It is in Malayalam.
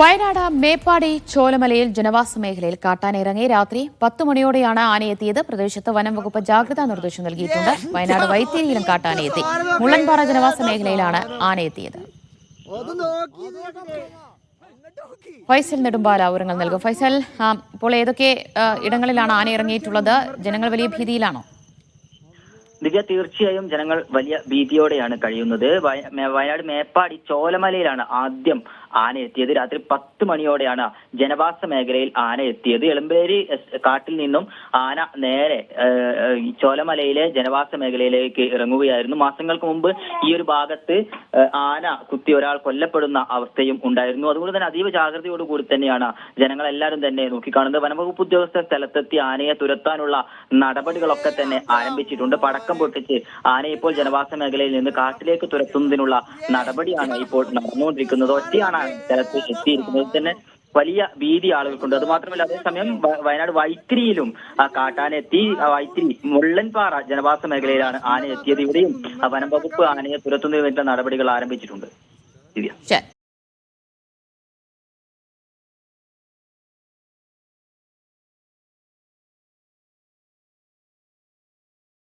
വയനാട് മേപ്പാടി ചോലമലയിൽ ജനവാസ മേഖലയിൽ കാട്ടാനിറങ്ങി രാത്രി പത്ത് മണിയോടെയാണ് ആനയെത്തിയത്. പ്രദേശത്ത് വനം വകുപ്പ് ജാഗ്രതാ നിർദ്ദേശം നൽകിയിട്ടുണ്ട്. വയനാട് വൈത്തിരിയിലും കാട്ടാനയെത്തി. മുള്ളൻപാറ ജനവാസ മേഖലയിലാണ് ആനയെത്തിയത്. ഫൈസൽ നെടുമ്പാല വിവരങ്ങൾ നൽകും. ഫൈസൽ ഇപ്പോൾ ഏതൊക്കെ ഇടങ്ങളിലാണ് ആന ഇറങ്ങിയിട്ടുള്ളത് ജനങ്ങൾ വലിയ ഭീതിയിലാണോ? ദിവ്യ തീർച്ചയായും ജനങ്ങൾ വലിയ ഭീതിയോടെയാണ് കഴിയുന്നത്. വയനാട് മേപ്പാടി ചോലമലയിലാണ് ആദ്യം ആന എത്തിയത് രാത്രി പത്ത് മണിയോടെയാണ് ജനവാസ മേഖലയിൽ ആന എത്തിയത് എളമ്പേരി കാട്ടിൽ നിന്നും ആന നേരെ ചോലമലയിലെ ജനവാസ മേഖലയിലേക്ക് ഇറങ്ങുകയായിരുന്നു. മാസങ്ങൾക്ക് മുമ്പ് ഈ ഒരു ഭാഗത്ത് ആന കുത്തി ഒരാൾ കൊല്ലപ്പെടുന്ന അവസ്ഥയും ഉണ്ടായിരുന്നു. അതുകൊണ്ട് തന്നെ അതീവ ജാഗ്രതയോടുകൂടി തന്നെയാണ് ജനങ്ങളെല്ലാവരും തന്നെ നോക്കിക്കാണുന്നത്. വനംവകുപ്പ് ഉദ്യോഗസ്ഥ സ്ഥലത്തെത്തി ആനയെ തുരത്താനുള്ള നടപടികളൊക്കെ തന്നെ ആരംഭിച്ചിട്ടുണ്ട്. പടക്കം പൊട്ടിച്ച് ആനയെ ഇപ്പോൾ ജനവാസ മേഖലയിൽ നിന്ന് കാട്ടിലേക്ക് തുരത്തുന്നതിനുള്ള നടപടിയാണ് ഇപ്പോൾ നടന്നുകൊണ്ടിരിക്കുന്നത്. ഒറ്റയാണ് സ്ഥലത്ത് എത്തിയിരിക്കുന്നത്. തന്നെ വലിയ ഭീതി ആളുകൾക്കുണ്ട്. അത് മാത്രമല്ല അതേസമയം വയനാട് വൈത്തിരിയിലും കാട്ടാന എത്തി. വൈത്തിരി മുള്ളൻപാറ ജനവാസ മേഖലയിലാണ് ആന എത്തിയത് ഇവിടെയും വനം വകുപ്പ് ആനയെ തുരത്തുന്നതിന് വേണ്ട നടപടികൾ ആരംഭിച്ചിട്ടുണ്ട്. ദിവ്യ.